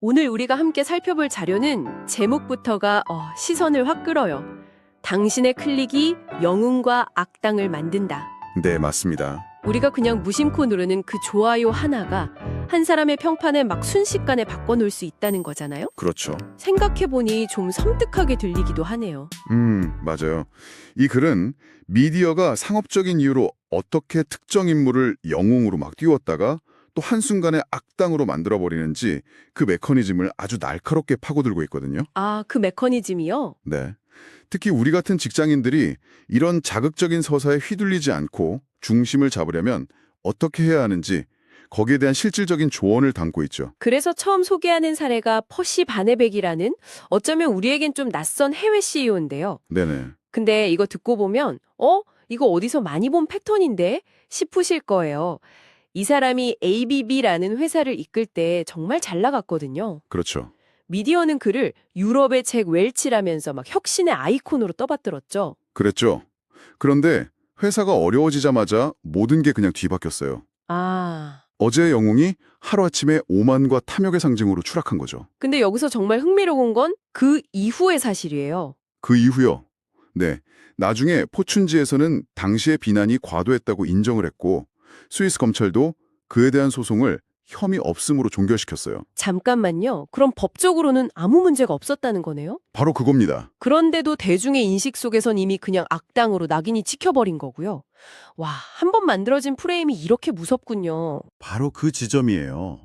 오늘 우리가 함께 살펴볼 자료는 제목부터가 어, 시선을 확 끌어요. 당신의 클릭이 영웅과 악당을 만든다. 네, 맞습니다. 우리가 그냥 무심코 누르는 그 좋아요 하나가 한 사람의 평판을 막 순식간에 바꿔놓을 수 있다는 거잖아요? 그렇죠. 생각해보니 좀 섬뜩하게 들리기도 하네요. 음, 맞아요. 이 글은 미디어가 상업적인 이유로 어떻게 특정 인물을 영웅으로 막 띄웠다가 또 한순간에 악당으로 만들어버리는지 그 메커니즘을 아주 날카롭게 파고들고 있거든요. 아, 그 메커니즘이요? 네. 특히 우리 같은 직장인들이 이런 자극적인 서사에 휘둘리지 않고 중심을 잡으려면 어떻게 해야 하는지 거기에 대한 실질적인 조언을 담고 있죠. 그래서 처음 소개하는 사례가 퍼시 바네백이라는 어쩌면 우리에겐 좀 낯선 해외 CEO인데요. 네네. 근데 이거 듣고 보면 어? 이거 어디서 많이 본 패턴인데? 싶으실 거예요. 이 사람이 ABB라는 회사를 이끌 때 정말 잘 나갔거든요. 그렇죠. 미디어는 그를 유럽의 잭 웰치라면서 막 혁신의 아이콘으로 떠받들었죠. 그랬죠. 그런데 회사가 어려워지자마자 모든 게 그냥 뒤바뀌었어요. 아. 어제의 영웅이 하루아침에 오만과 탐욕의 상징으로 추락한 거죠. 근데 여기서 정말 흥미로운 건 그 이후의 사실이에요. 그 이후요. 네. 나중에 포춘지에서는 당시의 비난이 과도했다고 인정을 했고 스위스 검찰도 그에 대한 소송을 혐의 없음으로 종결시켰어요. 잠깐만요. 그럼 법적으로는 아무 문제가 없었다는 거네요? 바로 그겁니다. 그런데도 대중의 인식 속에선 이미 그냥 악당으로 낙인이 찍혀버린 거고요. 와, 한 번 만들어진 프레임이 이렇게 무섭군요. 바로 그 지점이에요.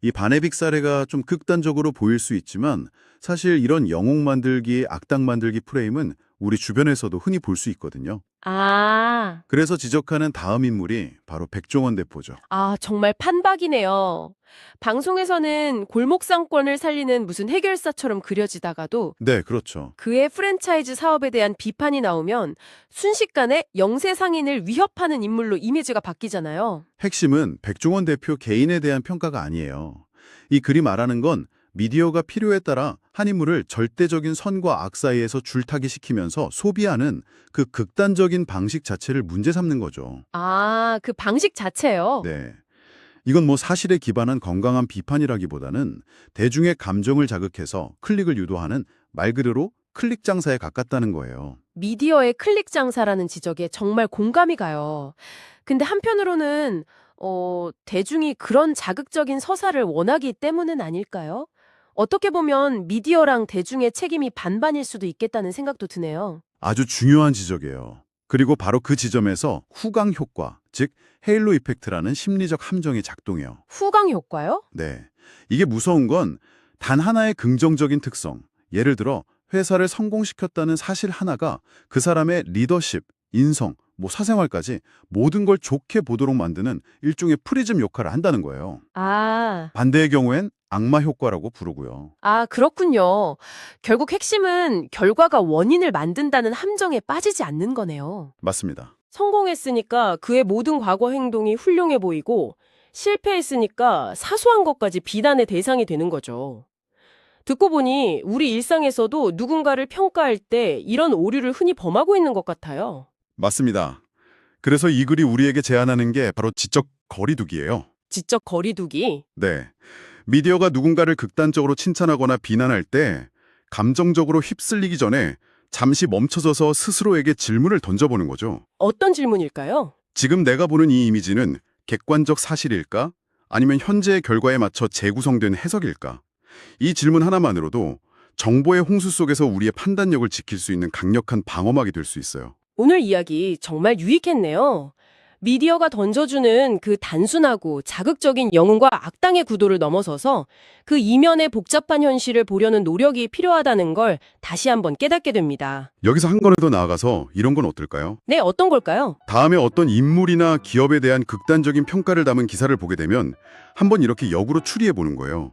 이 바네빅 사례가 좀 극단적으로 보일 수 있지만 사실 이런 영웅 만들기, 악당 만들기 프레임은 우리 주변에서도 흔히 볼 수 있거든요. 아, 그래서 지적하는 다음 인물이 바로 백종원 대표죠. 아, 정말 판박이네요. 방송에서는 골목 상권을 살리는 무슨 해결사처럼 그려지다가도 네, 그렇죠. 그의 프랜차이즈 사업에 대한 비판이 나오면 순식간에 영세 상인을 위협하는 인물로 이미지가 바뀌잖아요. 핵심은 백종원 대표 개인에 대한 평가가 아니에요. 이 글이 말하는 건 미디어가 필요에 따라 한 인물을 절대적인 선과 악 사이에서 줄타기 시키면서 소비하는 그 극단적인 방식 자체를 문제 삼는 거죠. 아, 그 방식 자체요? 네. 이건 뭐 사실에 기반한 건강한 비판이라기보다는 대중의 감정을 자극해서 클릭을 유도하는 말 그대로 클릭 장사에 가깝다는 거예요. 미디어의 클릭 장사라는 지적에 정말 공감이 가요. 근데 한편으로는 어, 대중이 그런 자극적인 서사를 원하기 때문은 아닐까요? 어떻게 보면 미디어랑 대중의 책임이 반반일 수도 있겠다는 생각도 드네요. 아주 중요한 지적이에요. 그리고 바로 그 지점에서 후광 효과, 즉 헤일로 이펙트라는 심리적 함정이 작동해요. 후광 효과요? 네. 이게 무서운 건 단 하나의 긍정적인 특성, 예를 들어 회사를 성공시켰다는 사실 하나가 그 사람의 리더십, 인성, 뭐 사생활까지 모든 걸 좋게 보도록 만드는 일종의 프리즘 역할을 한다는 거예요. 아, 반대의 경우엔 악마 효과라고 부르고요. 아, 그렇군요. 결국 핵심은 결과가 원인을 만든다는 함정에 빠지지 않는 거네요. 맞습니다. 성공했으니까 그의 모든 과거 행동이 훌륭해 보이고 실패했으니까 사소한 것까지 비난의 대상이 되는 거죠. 듣고 보니 우리 일상에서도 누군가를 평가할 때 이런 오류를 흔히 범하고 있는 것 같아요. 맞습니다. 그래서 이 글이 우리에게 제안하는 게 바로 지적 거리두기예요. 지적 거리두기. 네. 미디어가 누군가를 극단적으로 칭찬하거나 비난할 때 감정적으로 휩쓸리기 전에 잠시 멈춰서서 스스로에게 질문을 던져보는 거죠. 어떤 질문일까요? 지금 내가 보는 이 이미지는 객관적 사실일까? 아니면 현재의 결과에 맞춰 재구성된 해석일까? 이 질문 하나만으로도 정보의 홍수 속에서 우리의 판단력을 지킬 수 있는 강력한 방어막이 될 수 있어요. 오늘 이야기 정말 유익했네요. 미디어가 던져주는 그 단순하고 자극적인 영웅과 악당의 구도를 넘어서서 그 이면의 복잡한 현실을 보려는 노력이 필요하다는 걸 다시 한번 깨닫게 됩니다. 여기서 한 걸음 더 나아가서 이런 건 어떨까요? 네, 어떤 걸까요? 다음에 어떤 인물이나 기업에 대한 극단적인 평가를 담은 기사를 보게 되면 한번 이렇게 역으로 추리해 보는 거예요.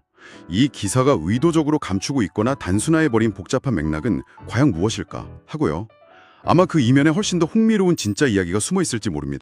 이 기사가 의도적으로 감추고 있거나 단순화해버린 복잡한 맥락은 과연 무엇일까 하고요. 아마 그 이면에 훨씬 더 흥미로운 진짜 이야기가 숨어 있을지 모릅니다.